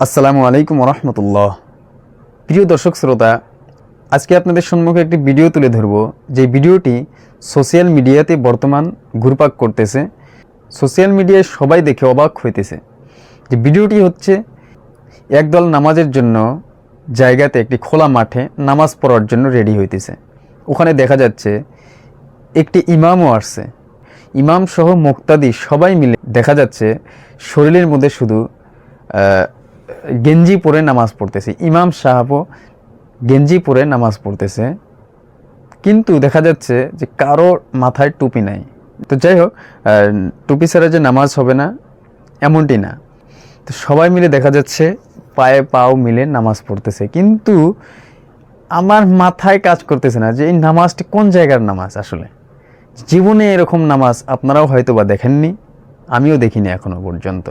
আসসালামু আলাইকুম রহমতুল্লাহ। প্রিয় দর্শক শ্রোতা, আজকে আপনাদের সম্মুখে একটি ভিডিও তুলে ধরব। যে ভিডিওটি সোশ্যাল মিডিয়াতে বর্তমান ঘুরপাক করতেছে। সোশ্যাল মিডিয়ায় সবাই দেখে অবাক হইতেছে। যে ভিডিওটি হচ্ছে, একদল নামাজের জন্য জায়গাতে একটি খোলা মাঠে নামাজ পড়ার জন্য রেডি হইতেছে। ওখানে দেখা যাচ্ছে, একটি ইমামও আসছে। ইমাম সহ মুক্তাদি সবাই মিলে দেখা যাচ্ছে শরীরের মধ্যে শুধু গেঞ্জি পরে নামাজ পড়তেছে। ইমাম সাহাবও গেঞ্জি পরে নামাজ পড়তেছে। কিন্তু দেখা যাচ্ছে যে কারও মাথায় টুপি নাই। তো যাই হোক টুপি ছাড়া যে নামাজ হবে না, এমনটি না। তো সবাই মিলে দেখা যাচ্ছে পায়ে পাও মিলে নামাজ পড়তেছে। কিন্তু আমার মাথায় কাজ করতেছে না যে এই নামাজটি কোন জায়গার নামাজ আসলে? জীবনে এরকম নামাজ আপনারাও হয়তো বা দেখেননি, আমিও দেখিনি এখনও পর্যন্ত।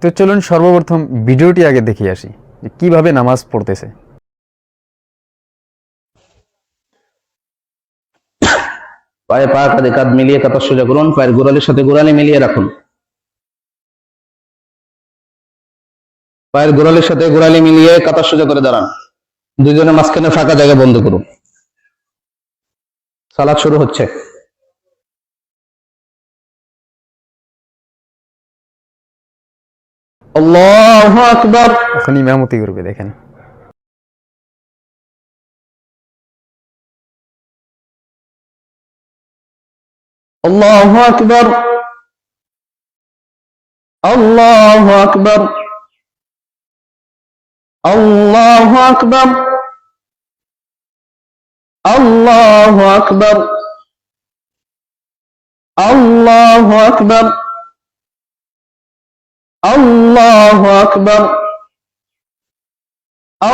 তো চলুন সর্বপ্রথম ভিডিওটি আগে দেখে আসি কীভাবে নামাজ পড়তেছে। পায়ে পা কাঁধে কাঁধ মিলিয়ে কাতার সোজা করুন, পায়ের গোড়ালির সাথে গোড়ালি মিলিয়ে রাখুন। পায়ের গোড়ালির সাথে গোড়ালি মিলিয়ে কাতার সোজা করে দাঁড়ান। দুইজনের মাঝখানে ফাঁকা জায়গা বন্ধ করুন। সালাদ শুরু হচ্ছে। আল্লাহু আকবার এখন ইমামতি করবে দেখেন আল্লাহু আকবার আল্লাহু আকবার আল্লাহু আকবার আল্লাহু আকবার আল্লাহু আকবার الله أكبر.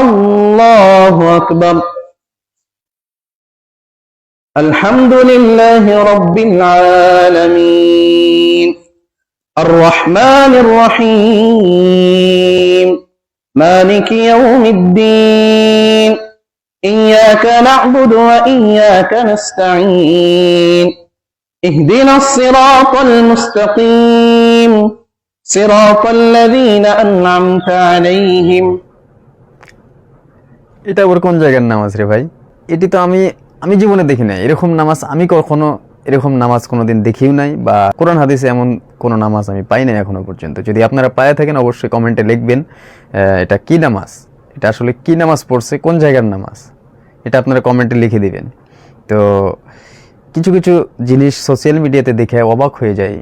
الله أكبر. الحمد لله رب العالمين. الرحمن الرحيم. مالك يوم الدين. إياك نعبد وإياك نستعين. اهدنا الصراط المستقيم. صراط الذين أنعمت عليهم এটা ওর কোন জায়গার নামাজ রে ভাই এটি তো আমি আমি জীবনে দেখি নাই এরকম নামাজ আমি কখনো এরকম নামাজ কোনোদিন দেখিও নাই বা কোরআন হাদিসে এমন কোনো নামাজ আমি পাই নাই এখনো পর্যন্ত যদি আপনারা পায়ে থাকেন অবশ্যই কমেন্টে লিখবেন আহ, এটা কি নামাজ এটা আসলে কি নামাজ পড়ছে কোন জায়গার নামাজ এটা আপনারা কমেন্টে লিখে দিবেন তো কিছু কিছু জিনিস সোশ্যাল মিডিয়াতে দেখে অবাক হয়ে যায়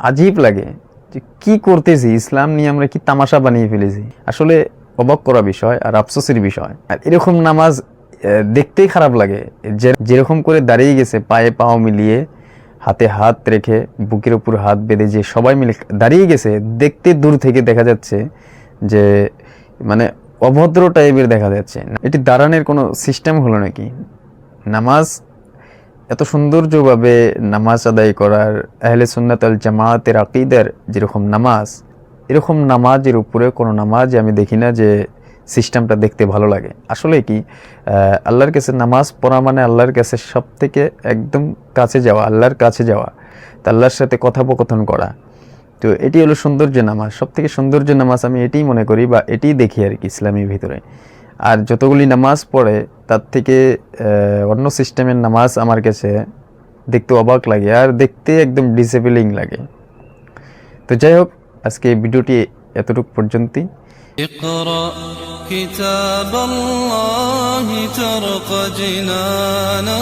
আজীব লাগে যে কি করতেছি? ইসলাম নিয়ে আমরা কি তামাশা বানিয়ে ফেলেছি? আসলে অবাক করা বিষয় আর আফসোসের বিষয়। আর এরকম নামাজ দেখতেই খারাপ লাগে। যেরকম করে দাঁড়িয়ে গেছে, পায়ে পাও মিলিয়ে, হাতে হাত রেখে, বুকের উপর হাত বেঁধে যে সবাই মিলে দাঁড়িয়ে গেছে, দেখতে দূর থেকে দেখা যাচ্ছে যে মানে অভদ্র টাইপের দেখা যাচ্ছে। এটি দাঁড়ানোর কোনো সিস্টেম হলো নাকি? নামাজ এত সৌন্দর্যভাবে নামাজ আদায় করার আহলে সুন্নাত আল জামাতের আকিদের যেরকম নামাজ, এরকম নামাজের উপরে কোনো নামাজ আমি দেখি না যে সিস্টেমটা দেখতে ভালো লাগে। আসলে কি আল্লাহর কাছে নামাজ পড়া মানে আল্লাহর কাছে সব থেকে একদম কাছে যাওয়া, আল্লাহর কাছে যাওয়া। তা আল্লাহর সাথে কথোপকথন করা। তো এটি হলো সৌন্দর্য নামাজ। সব থেকে সৌন্দর্য নামাজ আমি এটিই মনে করি বা এটিই দেখি আর কি ইসলামের ভিতরে। আর যতগুলি নামাজ পড়ে তার থেকে আহ, অন্য সিস্টেমের নামাজ আমার কাছে দেখতে অবাক লাগে আর দেখতে একদম ডিসেবলিং লাগে তো যাই হোক আজকে এই ভিডিওটি এতটুকু পর্যন্তই اقرأ كتاب الله ترق جنانه